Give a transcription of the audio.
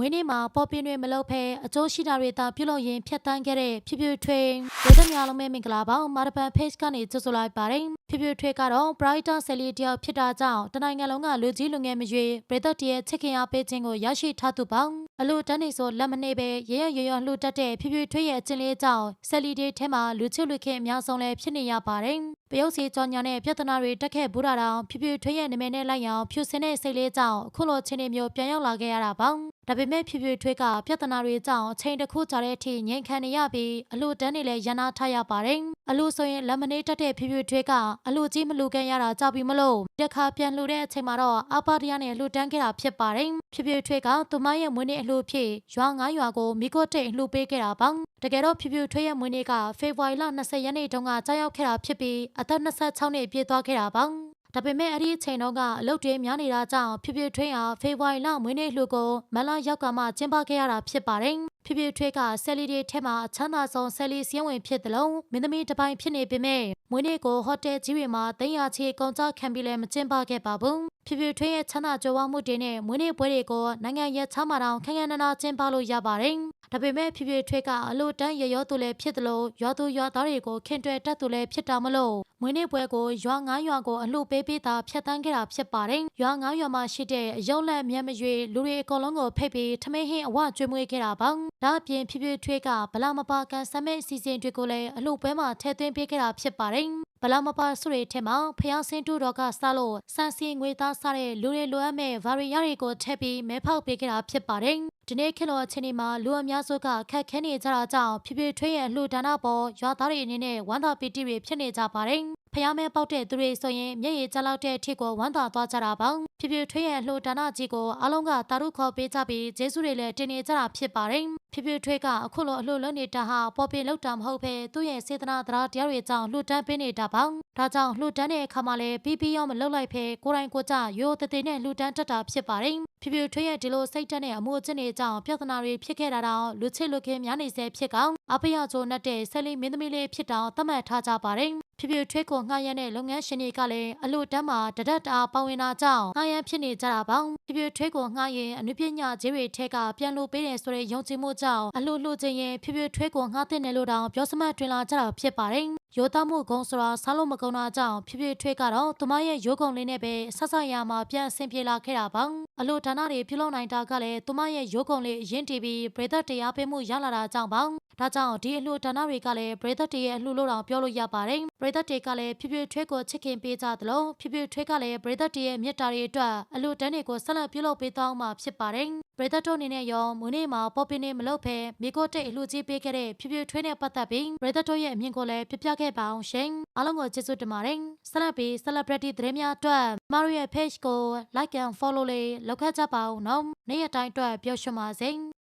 မွေးနေ့မှာပေါ်ပင်တွေမလုပ်ဖဲအကျိုးရှိတာတွေသာပြုလုပ်ရင်ဖြတ်တန်းခဲ့တဲ့ဖြည်းဖြည်းထွေးဒေသများလုံးပဲမင်္ဂလာပါမာရပန် page ကနေကြိုဆိုလိုက်ပါတယ်ဖြည်းဖြည်းထွေးကတော့ brighter ဆယ်လီတယောက်ဖြစ်တာကြောင့်တနိုင်ငံလုံးကလူကြီးလူငယ်မရွေပြည်သက်တရဲ့ချစ်ခင်အားပေးခြင်းကိုရရှိထားသူပါအလို့တန်းနေဆိုလက်မနေပဲရရရရလှူတက်တဲ့ဖြည်းဖြည်းထွေးရဲ့အချင်းလေးကြောင့်ဆယ်လီတေထဲမှာလူချစ်လူခင်အများဆုံးလည်းဖြစ်နေရပါတယ်ပယုတ်စီကြောညာနဲ့ပြဿနာတွေတက်ခဲ့ဘူးတာတောင်ဖြည်းဖြည်းထွေးရဲ့နာမည်နဲ့လိုက်အောင်ဖြူစင်တဲ့စိတ်လေးကြောင့်အခုလိုချင်းနေမျိုးပြန်ရောက်လာခဲ့ရတာပါ ဒါပေမဲ့ဖြည်းဖြည်းထွေးကပြဿနာတွေကြောင့်အချိန်တစ်ခုကြာတဲ့အထိငြိမ်ခံနေရပြီးအလို့တန်းနေလဲရန်နာထားရပါတယ်အလို့ဆိုရင်လက်မနေတက်တဲ့ဖြည်းဖြည်းထွေးကအလို့ကြီးမလူကန်ရတာကြောက်ပြီးမလို့တစ်ခါပြန်လှူတဲ့အချိန်မှာတော့အပါတရားနဲ့လှူတန်းခဲ့တာဖြစ်ပါတယ်ဖြည်းဖြည်းထွေးကသူမရဲ့မွေးနေ့အလှူဖြစ်ရွာငါးရွာကိုမိကိုတိတ်လှူပေးခဲ့တာပါတကယ်တော့ဖြည်းဖြည်းထွေးရဲ့မွေးနေ့ကဖေဖော်ဝါရီလ20ရက်နေ့တုန်းကကြာရောက်ခဲ့တာဖြစ်ပြီးအသက်26နှစ်ပြည့်သွားခဲ့တာပါ ဒါပေမဲ့အဲ့ဒီအချိန်တော့ကအလုပ်တွေများနေတာကြောင့်ဖြည်းဖြည်းထွေးဟာဖေဖော်ဝါရီလမွေးနေ့လှူကိုမလရောက်ကမှကျင်းပခဲ့ရတာဖြစ်ပါတယ်။ဖြည်းဖြည်းထွေးကဆယ်လီတွေထဲမှာအချမ်းသာဆုံးဆယ်လီစည်းဝင်ဖြစ်တယ်လို့မင်းသမီးတစ်ပိုင်းဖြစ်နေပေမဲ့မွေးနေ့ကိုဟိုတယ်ကြီးတွေမှာတင်ရချေကုန်ကြခံပြီးလည်းမကျင်းပခဲ့ပါဘူး။ဖြည်းဖြည်းထွေးရဲ့ချမ်းသာကြွယ်ဝမှုတွေနဲ့မွေးနေ့ပွဲတွေကိုနိုင်ငံရဲ့ချမ်းသာတောင်ခန်းခန်းနာနာကျင်းပလို့ရပါတယ်။ ဒါပေမဲ့ဖြည်းဖြည်းထွေးကအလို့တန်းရရောသူလည်းဖြစ်တယ်လို့ရွာသူရွာသားတွေကိုခင်တွယ်တတ်သူလည်းဖြစ်တာမလို့မွေးနေ့ပွဲကိုရွာငါးရွာကိုအလှပေးပေးတာဖျက်တမ်းခဲ့တာဖြစ်ပါတယ်။ရွာငါးရွာမှာရှိတဲ့အယုံလက်မျက်မရွေလူတွေအကုန်လုံးကိုဖိတ်ပြီးထမင်းဟင်းအဝကျွေးမွေးခဲ့တာပါ။ဒါအပြင်ဖြည်းဖြည်းထွေးကဗလာမပါကန်ဆမ်းမဲ့အစီအစဉ်တွေကိုလည်းအလှပွဲမှာထည့်သွင်းပေးခဲ့တာဖြစ်ပါတယ်။ဗလာမပါစုတွေထဲမှာဖျားစင်းတူတော်ကစားလို့စံစီငွေသားစားတဲ့လူတွေလိုအပ်မဲ့ဗာရီယာတွေကိုထည့်ပြီးမဲဖောက်ပေးခဲ့တာဖြစ်ပါတယ်။ ဒီနေ့ခေတ်လောအချိန်ဒီမှာလူအများစုကခက်ခဲနေကြတာကြောင့်ဖြည်းဖြည်းထွေးရဲ့လှူဒါနပေါ်ရွာသားတွေအနေနဲ့ဝမ်းသာပီတိတွေဖြစ်နေကြပါတယ်။ ဖျားမဲပေါက်တဲ့သူတွေဆိုရင်မျက်ရည်ကျလောက်တဲ့အထစ်ကိုဝမ်းသာသွားကြတာပါ။ဖြည်းဖြည်းထွေးရဲ့လှူဒါနကြီးကိုအားလုံးကတာရုခေါ်ပေးကြပြီးဂျေဆုတွေလည်းတင်နေကြတာဖြစ်ပါတယ်။ဖြည်းဖြည်းထွေးကအခုလိုအလှလုံးနေတာဟာပေါ်ပင်လောက်တာမဟုတ်ဘဲသူ့ရဲ့စေတနာတရားတရားတွေကြောင့်လှူဒန်းပေးနေတာပါ။ဒါကြောင့်လှူဒန်းတဲ့အခါမှာလည်းပြီးပြီးရောမလုပ်လိုက်ဖဲကိုယ်တိုင်ကိုယ်ကျရိုးတည်နဲ့လှူဒန်းတတ်တာဖြစ်ပါတယ်။ဖြည်းဖြည်းထွေးရဲ့ဒီလိုစိတ်တက်တဲ့အမှုအကျင့်တွေကြောင့်ပြဿနာတွေဖြစ်ခဲ့တာတောင်လူချစ်လူခင်များနေစေဖြစ်ကောင်အပယကျိုးနဲ့တဲ့ဆယ်လီမင်းသမီးလေးဖြစ်တောင်သတ်မှတ်ထားကြပါတယ်။ ဖြည်းဖြည်းထွေးကိုငှားရမ်းတဲ့လုပ်ငန်းရှင်တွေကလည်းအလို့တန်းမှာတဒတ်တာပါဝင်တာကြောင့်ငှားရမ်းဖြစ်နေကြတာပါဖြည်းဖြည်းထွေးကိုငှားရင်အနုပညာကြီးတွေထဲကပြန်လို့ပေးတယ်ဆိုတဲ့ယုံကြည်မှုကြောင့်အလို့လှခြင်းရင်ဖြည်းဖြည်းထွေးကိုငှားတဲ့နယ်လို့တောင်ပြောစမှတ်တွင်လာကြတာဖြစ်ပါတယ် ရိုးသားမှုကုန်းဆိုတာစားလို့မကုန်းတာကြောင့်ဖြည်းဖြည်းထွေးကတော့သူမရဲ့ရိုးကုံလေးနဲ့ပဲဆက်ဆက်ရမှာပြန်အဆင်ပြေလာခဲ့တာပါအလို့ဌာနတွေပြုလုပ်နိုင်တာကလည်းသူမရဲ့ရိုးကုံလေးအရင်တည်ပြီးပရိသတ်တရားပေးမှုရလာတာကြောင့်ပါဒါကြောင့်ဒီအလှူဒါနတွေကလည်းပရိသတ်တွေရဲ့အလှူလို့တောင်ပြောလို့ရပါတယ်ပရိသတ်တွေကလည်းဖြည်းဖြည်းထွေးကိုချစ်ခင်ပေးကြသလိုဖြည်းဖြည်းထွေးကလည်းပရိသတ်တွေရဲ့မေတ္တာတွေအတွက်အလှူဒန်းတွေကိုဆက်လက်ပြုလုပ်ပေးသွားမှာဖြစ်ပါတယ် ပရိသတ်တို့အနေနဲ့ရောမွေးနေ့မှာပေါ်ပင်နေမလုပ်ဖဲမိကိုတိတ်အလှူကြီးပေးခဲ့တဲ့ဖြည်းဖြည်းထွေးနဲ့ပတ်သက်ပြီးပရိသတ်တို့ရဲ့အမြင်ကိုလည်းပြပြခဲ့ပါအောင်ရှင်အားလုံးကိုကျေးဇူးတင်ပါတယ်ဆက်လက်ပြီး celebrity သတင်းများအတွက်မတို့ရဲ့ page ကို like and follow လေးလုပ်ခဲ့ကြပါဦးနော်နေ့ရက်တိုင်းအတွက်ပြောရှင်းပါစေ